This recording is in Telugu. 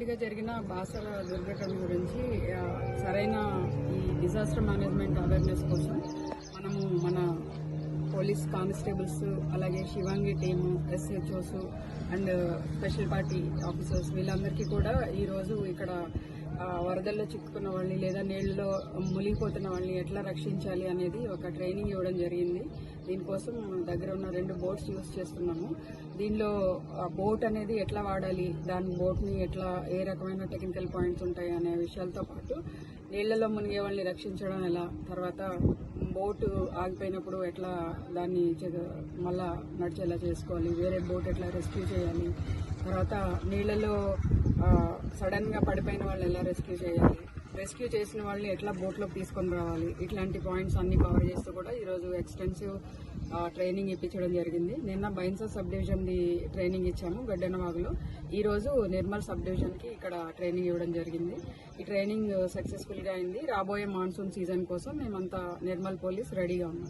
గా జరిగిన బాసర దుర్ఘటన గురించి సరైన ఈ డిజాస్టర్ మేనేజ్మెంట్ అవేర్నెస్ కోసం మనము మన పోలీస్ కానిస్టేబుల్స్ అలాగే Shivangi team SHOs and special party officers వీళ్ళందరికీ కూడా ఈరోజు ఇక్కడ వరదల్లో చిక్కుకున్న వాళ్ళని లేదా నీళ్ళలో మునిగిపోతున్న వాళ్ళని ఎట్లా రక్షించాలి అనేది ఒక ట్రైనింగ్ ఇవ్వడం జరిగింది. దీనికోసం దగ్గర ఉన్న రెండు బోట్స్ యూజ్ చేస్తున్నాము. దీనిలో ఆ బోట్ అనేది ఎట్లా వాడాలి దాని బోట్ని ఎట్లా ఏ రకమైన టెక్నికల్ పాయింట్స్ ఉంటాయి అనే విషయాలతో పాటు నీళ్ళలో మునిగే వాళ్ళని రక్షించడం ఎలా తర్వాత బోటు ఆగిపోయినప్పుడు ఎట్లా దాన్ని మళ్ళా నడిచేలా చేసుకోవాలి వేరే బోట్ ఎట్లా రెస్క్యూ చేయాలి తర్వాత నీళ్ళలో సడన్గా పడిపోయిన వాళ్ళు ఎలా రెస్క్యూ చేయాలి? రెస్క్యూ చేసిన వాళ్ళని ఎట్లా బోట్లోకి తీసుకొని రావాలి? ఇట్లాంటి పాయింట్స్ అన్ని కవర్ చేస్తూ కూడా ఈరోజు ఎక్స్టెన్సివ్ ట్రైనింగ్ ఇప్పించడం జరిగింది. నిన్న బైన్సా సబ్ డివిజన్ది ట్రైనింగ్ ఇచ్చాము గడ్డెనవాగులో. ఈరోజు నిర్మల్ సబ్ డివిజన్కి ఇక్కడ ట్రైనింగ్ ఇవ్వడం జరిగింది. ఈ ట్రైనింగ్ సక్సెస్ఫుల్గా అయింది. రాబోయే మాన్సూన్ సీజన్ కోసం మేమంతా నిర్మల్ పోలీస్ రెడీగా ఉన్నాం.